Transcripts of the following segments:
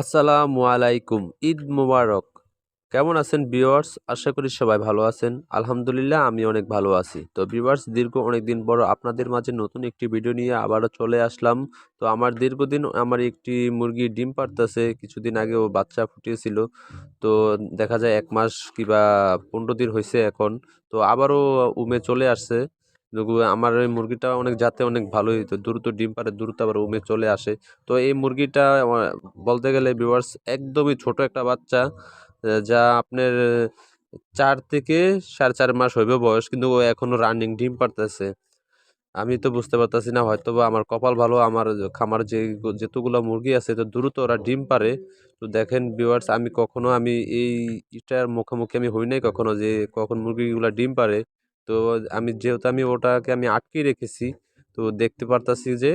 আসসালামু আলাইকুম, ঈদ মুবারক। কেমন আছেন ভিউয়ার্স? আশা করি সবাই ভালো আছেন। আলহামদুলিল্লাহ, আমি অনেক ভালো আছি। তো ভিউয়ার্স, দীর্ঘ অনেক দিন পর আপনাদের মাঝে নতুন একটি ভিডিও নিয়ে আবারও চলে আসলাম। তো আমার দীর্ঘদিন আমার একটি মুরগি ডিম পারতেছে কিছুদিন আগে ও বাচ্চা ফুটিয়েছিল। তো দেখা যায় এক মাস কিবা পনেরো দিন হয়েছে এখন। তো আবারও উমে চলে আসছে। আমার এই মুরগিটা অনেক জাতে অনেক ভালোই, তো দ্রুত ডিম পারে দ্রুত আবার উমে চলে আসে। তো এই মুরগিটা বলতে গেলে ভিউয়ার্স একদমই ছোট একটা বাচ্চা যা আপনার চার থেকে সাড়ে চার মাস হইবে বয়স, কিন্তু ও এখনও রানিং ডিম পারতেছে আমি তো বুঝতে পারতেছি না হয়তো বা আমার কপাল ভালো, আমার খামার যে যেতগুলো মুরগি আছে, তো দ্রুত ওরা ডিম পারে তো দেখেন ভিউয়ার্স আমি কখনো, আমি এই এটার মুখোমুখি আমি হই নাই কখনো যে কখন মুরগিগুলা ডিম পারে তো আমি যেহেতু আমি ওটাকে আমি আটকে রেখেছি, তো দেখতে পারতাছি যে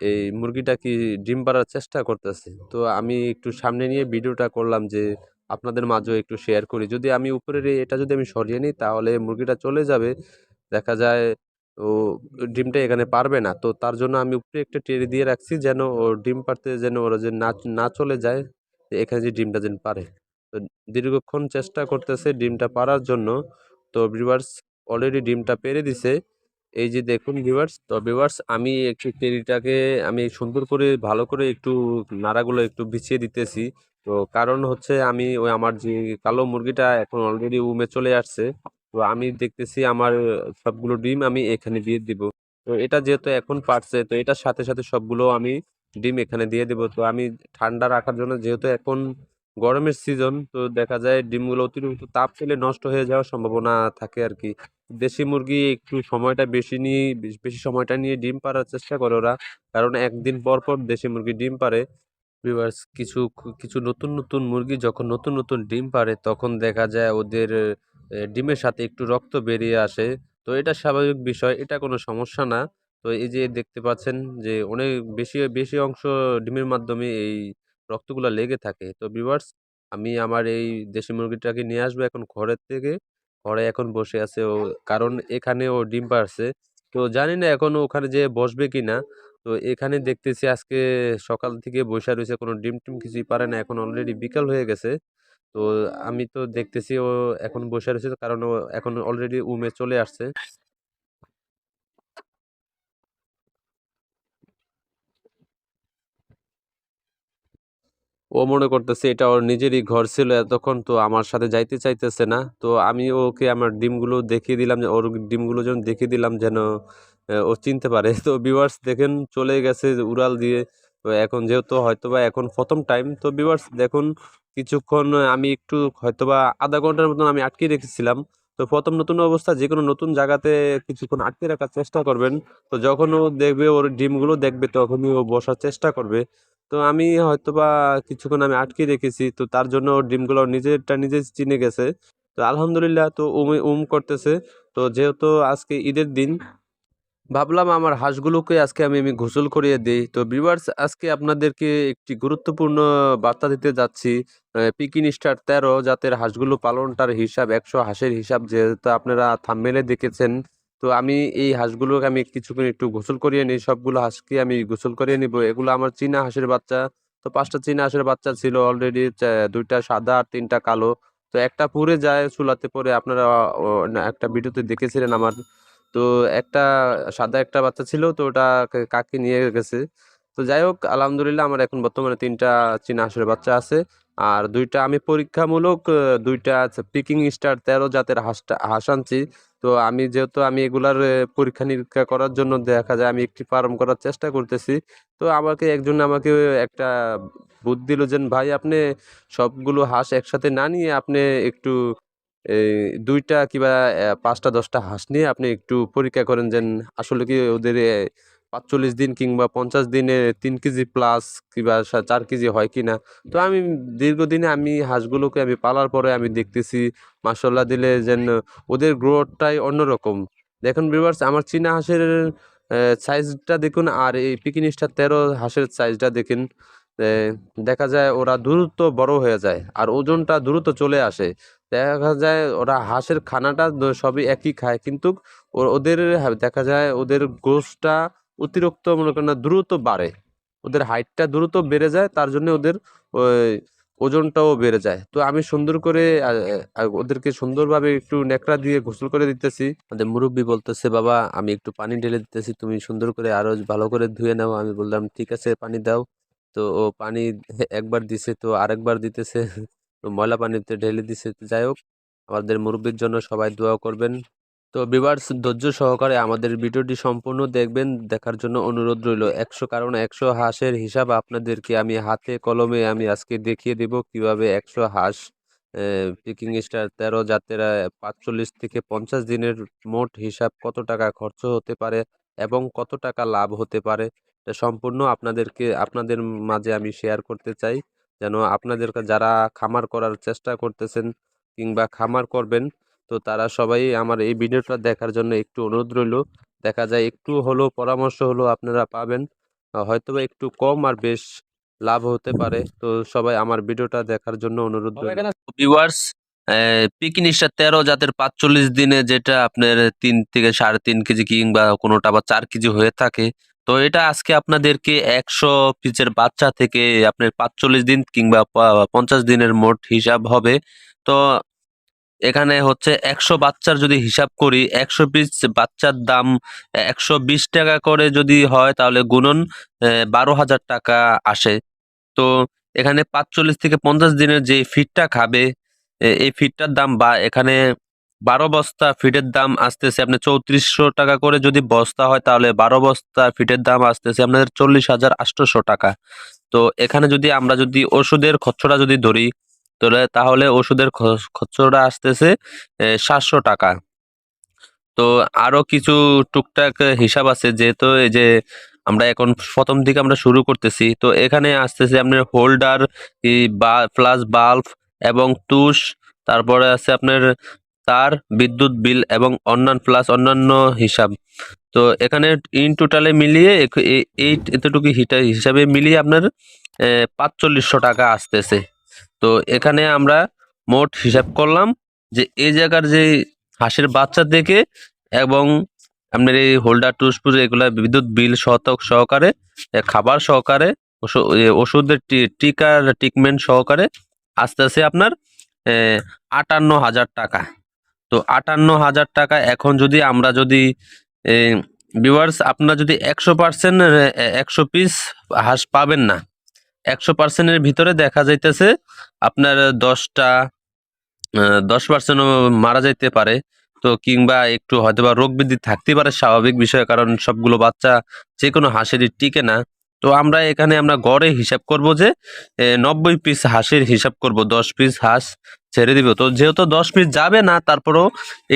এই মুরগিটা কি ডিম পাড়ার চেষ্টা করতেছে। তো আমি একটু সামনে নিয়ে ভিডিওটা করলাম যে আপনাদের মাঝেও একটু শেয়ার করি। যদি আমি উপরের এটা যদি আমি সরিয়ে নিই, তাহলে মুরগিটা চলে যাবে। দেখা যায় ও ডিমটা এখানে পারবে না। তো তার জন্য আমি উপরে একটা টেরে দিয়ে রাখছি যেন ও ডিম পারতে যেন ওরা যে না না চলে যায় এখানে যে ডিমটা যেন পারে। তো দীর্ঘক্ষণ চেষ্টা করতেছে ডিমটা পারার জন্য। তো ভিউয়ার্স অলরেডি ডিমটা পেরে দিছে। এই যে দেখুন ভিউয়ার্স তো ভিউয়ার্স আমি একটু টেরিটাকে আমি সুন্দর করে, ভালো করে একটু নাড়াগুলো একটু বিছিয়ে দিতেছি। তো কারণ হচ্ছে আমি ওই আমার যে কালো মুরগিটা এখন অলরেডি উমে চলে আসছে। তো আমি দেখতেছি আমার সবগুলো ডিম আমি এখানে দিয়ে দিব। তো এটা যেহেতু এখন পারছে, তো এটার সাথে সাথে সবগুলো আমি ডিম এখানে দিয়ে দেবো। তো আমি ঠান্ডা রাখার জন্য যেহেতু এখন গরমের সিজন তো দেখা যায় ডিমগুলো অতিরিক্ত তাপ পেলে নষ্ট হয়ে যাওয়ার সম্ভাবনা থাকে আর কি। দেশি মুরগি একটু সময়টা বেশি নিয়ে, বেশ- সময়টা নিয়ে ডিম পাড়ার চেষ্টা করে ওরা। কারণ একদিন পর পর দেশি মুরগি ডিম পারে ভিউয়ার্স কিছু কিছু নতুন নতুন মুরগি যখন নতুন নতুন ডিম পারে তখন দেখা যায় ওদের ডিমের সাথে একটু রক্ত বেরিয়ে আসে। তো এটা স্বাভাবিক বিষয়, এটা কোনো সমস্যা না। তো এই যে দেখতে পাচ্ছেন যে অনেক বেশি বেশি অংশ ডিমের মাধ্যমে এই রক্তগুলো লেগে থাকে। তো ভিউয়ার্স আমি আমার এই দেশি মুরগিটাকে নিয়ে আসব এখন ঘরের থেকে। ঘরে এখন বসে আছে ও, কারণ এখানে ও ডিম পারছে তো জানি না এখন ওখানে যে বসবে কিনা। তো এখানে দেখতেছি আজকে সকাল থেকে বসে রয়েছে, কোনো ডিম টিম কিছুই পারে না। এখন অলরেডি বিকাল হয়ে গেছে। তো আমি তো দেখতেছি ও এখন বসে রয়েছে, কারণ ও এখন অলরেডি উমে চলে আসছে। ও মনে করতেছে এটা ওর নিজেরই ঘর ছিল, এতক্ষণ তো আমার সাথে যাইতে চাইতেছে না। তো আমি ওকে আমার ডিমগুলো দেখিয়ে দিলাম যে, ওর ডিমগুলো যেন দেখিয়ে দিলাম যেন ও চিনতে পারে। তো ভিউয়ার্স দেখেন, চলে গেছে উড়াল দিয়ে। তো এখন যেহেতু হয়তোবা এখন প্রথম টাইম তো ভিউয়ার্স দেখুন, কিছুক্ষণ আমি একটু হয়তোবা আধা ঘণ্টার মতন আমি আটকে রেখেছিলাম। তো প্রথম নতুন অবস্থা যে কোনো নতুন জায়গাতে কিছুক্ষণ আটকে রাখার চেষ্টা করবেন। তো যখন ও দেখবে, ওর ডিমগুলো দেখবে, তখনই ও বসার চেষ্টা করবে। তো আমি হয়তো বা কিছুক্ষণ আমি আটকে রেখেছি, তো তার জন্য ওর ডিমগুলো নিজেরটা নিজে চিনে গেছে। তো আলহামদুলিল্লাহ, তো উম উম করতেছে। তো যেহেতু আজকে ঈদের দিন ভাবলাম আমার হাঁসগুলোকে আজকে আমি আমি গোসল করিয়ে দিই। তো ভিউয়ার্স আজকে আপনাদেরকে একটি গুরুত্বপূর্ণ বার্তা দিতে যাচ্ছি। পিকিন স্টার তেরো জাতের হাঁসগুলো পালনটার হিসাব, একশো হাঁসের হিসাব যেহেতু আপনারা থাম্বনেলে দেখেছেন। তো আমি এই হাঁসগুলোকে আমি কিছুক্ষণ একটু গোসল করিয়ে নিই। সবগুলো হাঁসকে আমি গোসল করিয়ে নিব। এগুলো আমার চীনা হাঁসের বাচ্চা। তো পাঁচটা চীনা হাঁসের বাচ্চা ছিল অলরেডি দুইটা সাদা আর তিনটা কালো। তো একটা পুড়ে যায়, চুলাতে পরে আপনারা একটা ভিডিওতে দেখেছিলেন আমার। তো একটা সাদা একটা বাচ্চা ছিল, তো ওটা কাকি নিয়ে গেছে। তো যাই হোক আলহামদুলিল্লাহ আমার এখন বর্তমানে তিনটা চীনা হাঁসের বাচ্চা আছে। আর দুইটা আমি পরীক্ষামূলক দুইটা পিকিং স্টার তেরো জাতের হাঁসটা, হাঁস আনছি। তো আমি যেহেতু আমি এগুলার পরীক্ষা নিরীক্ষা করার জন্য দেখা যায় আমি একটি ফার্ম করার চেষ্টা করতেছি। তো আমাকে একজন আমাকে একটা বুদ্ধি দিল যে, ভাই, আপনি সবগুলো হাঁস একসাথে না নিয়ে আপনি একটু দুইটা কিংবা পাঁচটা, দশটা হাঁস নিয়ে আপনি একটু পরীক্ষা করেন যে, আসলে কি ওদের পাঁচচল্লিশ দিন কিংবা পঞ্চাশ দিনে তিন কেজি প্লাস কিংবা চার কেজি হয় কি না তো আমি দীর্ঘদিনে আমি হাঁসগুলোকে আমি পালার পরে আমি দেখতেছি মাসাল্লাহ দিলে যেন ওদের গ্রোথটাই অন্যরকম। দেখুন ভিউয়ার্স আমার চীনা হাঁসের সাইজটা দেখুন আর এই পিকিনিস্টার তেরো হাঁসের সাইজটা দেখুন। দেখা যায় ওরা দ্রুত বড় হয়ে যায় আর ওজনটা দ্রুত চলে আসে। দেখা যায় ওরা হাঁসের খানাটা সবই একই খায়। কিন্তু ওদের হ্যাঁ, দেখা যায় ওদের গোশটা অতিরিক্ত মনে করেন দ্রুত বাড়ে। ওদের হাইটটা দ্রুত বেড়ে যায় তার জন্য ওদের ওজনটাও বেড়ে যায়। তো আমি সুন্দর করে ওদেরকে সুন্দরভাবে একটু নেকড়া দিয়ে গোসল করে দিতেছি। আমাদের মুরব্বী বলতেছে বাবা আমি একটু পানি ঢেলে দিতেছি তুমি সুন্দর করে আরও ভালো করে ধুয়ে নাও। আমি বললাম ঠিক আছে পানি দাও। তো ও পানি একবার দিছে তো আরেকবার দিতেছে। তো ময়লা পানিতে ঢেলে দিছে। যাই হোক, আমাদের মুরব্বির জন্য সবাই দোয়া করবেন। তো বিভার্স ধৈর্য সহকারে আমাদের ভিডিওটি সম্পূর্ণ দেখবেন। দেখার জন্য অনুরোধ রইল, একশো কারণ একশো হাঁসের হিসাব আপনাদেরকে আমি হাতে কলমে আমি আজকে দেখিয়ে দেব কীভাবে একশো হাঁস পিকিং স্টার তেরো জাতের পাঁচচল্লিশ থেকে পঞ্চাশ দিনের মোট হিসাব কত টাকা খরচ হতে পারে এবং কত টাকা লাভ হতে পারে সম্পূর্ণ আপনাদেরকে, আপনাদের মাঝে আমি শেয়ার করতে চাই। যেন আপনাদের যারা খামার করার চেষ্টা করতেছেন কিংবা খামার করবেন তো তারা সবাই আমার এই ভিডিওটা দেখার জন্য একটু অনুরোধ রইল। দেখা যায় একটু হলেও পরামর্শ হলো আপনারা পাবেন। হয়তোবা একটু কম আর বেশ লাভ হতে পারে। তো সবাই আমার ভিডিওটা দেখার জন্য অনুরোধ রইল। ভিউয়ার্স পিকনিকটা তেরো জাতের পাঁচচল্লিশ দিনে যেটা আপনার তিন থেকে সাড়ে তিন কেজি কিংবা কোনোটা বা চার কেজি হয়ে থাকে তো এটা আজকে আপনাদেরকে একশো পিসের বাচ্চা থেকে আপনার পাঁচচল্লিশ দিন কিংবা পঞ্চাশ দিনের মোট হিসাব হবে। তো এখানে হচ্ছে একশো বাচ্চার যদি হিসাব করি, একশো পিস বাচ্চার দাম একশো বিশ টাকা করে যদি হয় তাহলে গুণন বারো হাজার টাকা আসে। তো এখানে পাঁচচল্লিশ থেকে পঞ্চাশ দিনের যে ফিডটা খাবে এই ফিডটার দাম বা এখানে বারো বস্তা ফিডের দাম আসতেছে আপনার চৌত্রিশশো টাকা করে যদি বস্তা হয়, তাহলে বারো বস্তা ফিডের দাম আসতেছে আপনাদের চল্লিশ হাজার আটশোশো টাকা। তো এখানে যদি আমরা যদি ওষুধের খরচটা যদি ধরি, তাহলে ওষুধের খরচটা আসতেছে সাতশো টাকা। তো আরও কিছু টুকটাক হিসাব আছে, যেহেতু এই যে আমরা এখন প্রথম দিকে আমরা শুরু করতেছি, তো এখানে আসতেছে আপনার হোল্ডার বা, প্লাস বাল্ব এবং তুষ তারপরে আছে আপনার তার বিদ্যুৎ বিল এবং অন্যান্য প্লাস অন্যান্য হিসাব। তো এখানে ইন টোটালে মিলিয়ে এই এতটুকু হিটা হিসাবে মিলিয়ে আপনার পাঁচচল্লিশশো টাকা আসতেছে। তো এখানে আমরা মোট হিসাব করলাম যে এই জায়গার যে হাঁসের বাচ্চা থেকে এবং আপনার এই হোল্ডার টুসপুর এগুলা বিদ্যুৎ বিল শতক সহকারে খাবার সহকারে, ওষু- ওষুধের টিকার ট্রিটমেন্ট সহকারে আস্তে আস্তে আপনার আটান্ন হাজার টাকা। তো আটান্ন হাজার টাকা এখন যদি আমরা যদি ভিউয়ার্স আপনারা যদি একশো পার্সেন্ট একশো পিস হাঁস পাবেন না, একশো পার্সেন্টের ভিতরে দেখা যাইতেছে আপনার দশটা দশ পার্সেন্ট মারা যাইতে পারে। তো কিংবা একটু হয়তো বা রোগ বৃদ্ধি থাকতে পারে, স্বাভাবিক বিষয়, কারণ সবগুলো বাচ্চা যে কোনো হাঁসেরই টিকে না। তো আমরা এখানে আমরা গড়ে হিসাব করব যে নব্বই পিস হাঁসের হিসাব করব, দশ পিস হাঁস ছেড়ে দিব। তো যেহেতু দশ পিস যাবে না, তারপরও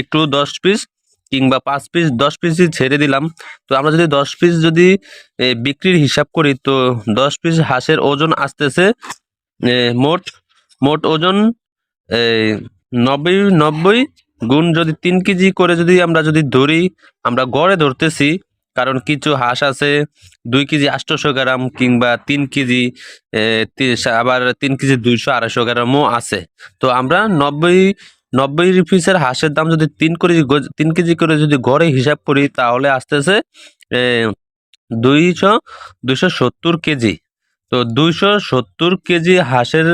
একটু দশ পিস কিংবা পাঁচ পিস দশ পিসই ছেড়ে দিলাম। তো আমরা যদি দশ পিস যদি বিক্রির হিসাব করি, তো দশ পিস হাঁসের ওজন আসতেছে মোট মোট ওজন নব্বই নব্বই গুণ যদি তিন কেজি করে যদি আমরা যদি ধরি, আমরা গড়ে ধরতেছি কারণ কিছু হাঁস আছে, দুই কেজি আটশোশো গ্রাম কিংবা তিন কেজি আবার তিন কেজি দুইশো আড়াইশো গ্রামও আছে। তো আমরা নব্বই নব্বই পিসের হাঁসের দাম যদি তিন করে তিন কেজি করে যদি গড়ে হিসাব করি, তাহলে আসতেছে দুইশো দুইশো সত্তর কেজি। তো দুইশো সত্তর কেজি হাঁসের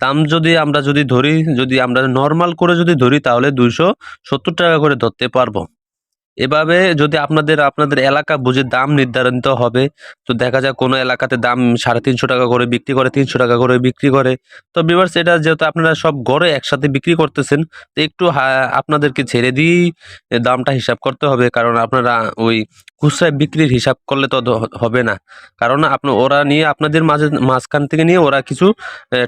দাম যদি আমরা যদি ধরি, যদি আমরা নর্মাল করে যদি ধরি, তাহলে দুইশো সত্তর টাকা করে ধরতে পারব। এভাবে যদি আপনাদের আপনাদের এলাকা বুঝে দাম নির্ধারিত হবে, তো দেখা যায় কোনো এলাকাতে দাম সাড়ে তিনশো টাকা করে বিক্রি করে, তিনশো টাকা করে বিক্রি করে। তো বিভার্স এটা যেহেতু আপনারা সব গড়ে একসাথে বিক্রি করতেছেন, তো একটু আপনাদেরকে ছেড়ে দিয়েই দামটা হিসাব করতে হবে, কারণ আপনারা ওই খুচরায় বিক্রির হিসাব করলে তো হবে না। কারণ আপনি, ওরা নিয়ে আপনাদের মাঝে, মাঝখান থেকে নিয়ে ওরা কিছু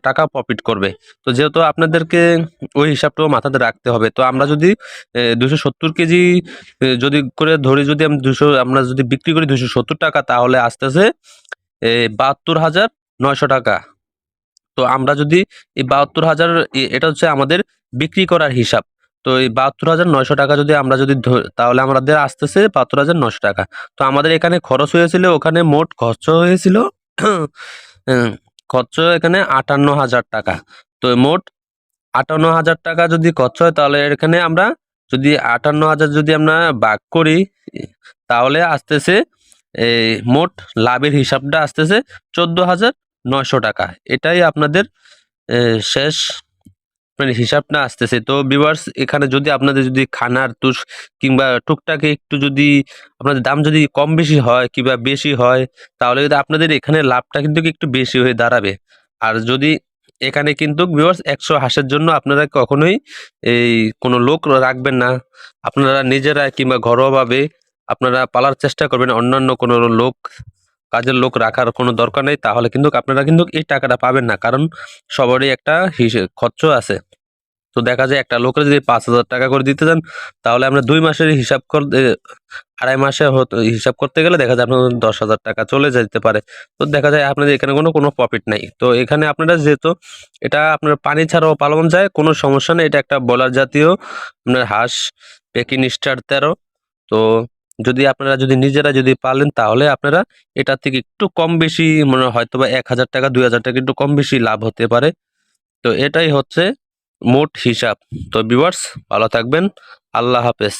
টাকা প্রফিট করবে। তো যেহেতু আপনাদেরকে ওই হিসাবটাও মাথাতে রাখতে হবে, তো আমরা যদি দুশো সত্তর কেজি যদি করে ধরি, যদি আমি দুশো আমরা যদি বিক্রি করি দুশো সত্তর টাকা, তাহলে আসতেছে বাহাত্তর হাজার নয়শো টাকা। তো আমরা যদি এই বাহাত্তর হাজার এটা হচ্ছে আমাদের বিক্রি করার হিসাব। তো এই বাহাত্তর হাজার নয়শো টাকা যদি আমরা যদি তাহলে আমাদের আসতেছে বাহাত্তর হাজার নয়শো টাকা। তো আমাদের এখানে খরচ হয়েছিল, ওখানে মোট খরচ হয়েছিল খরচ এখানে আটান্ন হাজার টাকা। তো মোট আটান্ন হাজার টাকা যদি খরচ হয়, তাহলে এখানে আমরা যদি আটান্ন হাজার যদি আমরা ভাগ করি, তাহলে আসতেছে, এই মোট লাভের হিসাবটা আসতেছে চোদ্দ হাজার নয়শো টাকা। এটাই আপনাদের শেষ মানে হিসাবটা আসতেছে। তো ভিউয়ার্স এখানে যদি আপনাদের যদি খানার তুষ কিংবা টুকটাকে একটু যদি আপনাদের দাম যদি কম বেশি হয় কিংবা বেশি হয়, তাহলে কিন্তু আপনাদের এখানে লাভটা কিন্তু একটু বেশি হয়ে দাঁড়াবে। আর যদি এখানে কিন্তু ভিউয়ার্স একশো হাঁসের জন্য আপনারা কখনোই এই কোনো লোক রাখবেন না। আপনারা নিজেরা কিংবা ঘরোয়াভাবে আপনারা পালার চেষ্টা করবেন অন্যান্য কোনো লোক। কাজের লোক রাখার কোনো দরকার নেই, তাহলে কিন্তু আপনারা কিন্তু এই টাকাটা পাবেন না, কারণ সবারই একটা হিসেব খরচ আছে। তো দেখা যায় একটা লোকের যদি পাঁচ হাজার টাকা করে দিতে চান, তাহলে আমরা দুই মাসের হিসাব করতে আড়াই মাসে হিসাব করতে গেলে দেখা যায় আপনার দশ হাজার টাকা চলে যেতে পারে। তো দেখা যায় আপনাদের এখানে কোনো কোনো প্রফিট নাই। তো এখানে আপনারা যেহেতু এটা আপনার পানি ছাড়াও পালন যায়, কোনো সমস্যা নেই, এটা একটা বলার জাতীয়, আপনার হাঁস, পেকিং স্টার তেরো, তো যদি আপনারা যদি নিজেরা যদি পালেন, তাহলে আপনারা এটা থেকে একটু কম বেশি মানে হয়তো বা এক হাজার টাকা, দুই হাজার টাকা একটু কম বেশি লাভ হতে পারে। তো এটাই হচ্ছে মোট হিসাব। তো ভিউয়ার্স ভালো থাকবেন। আল্লাহ হাফেজ।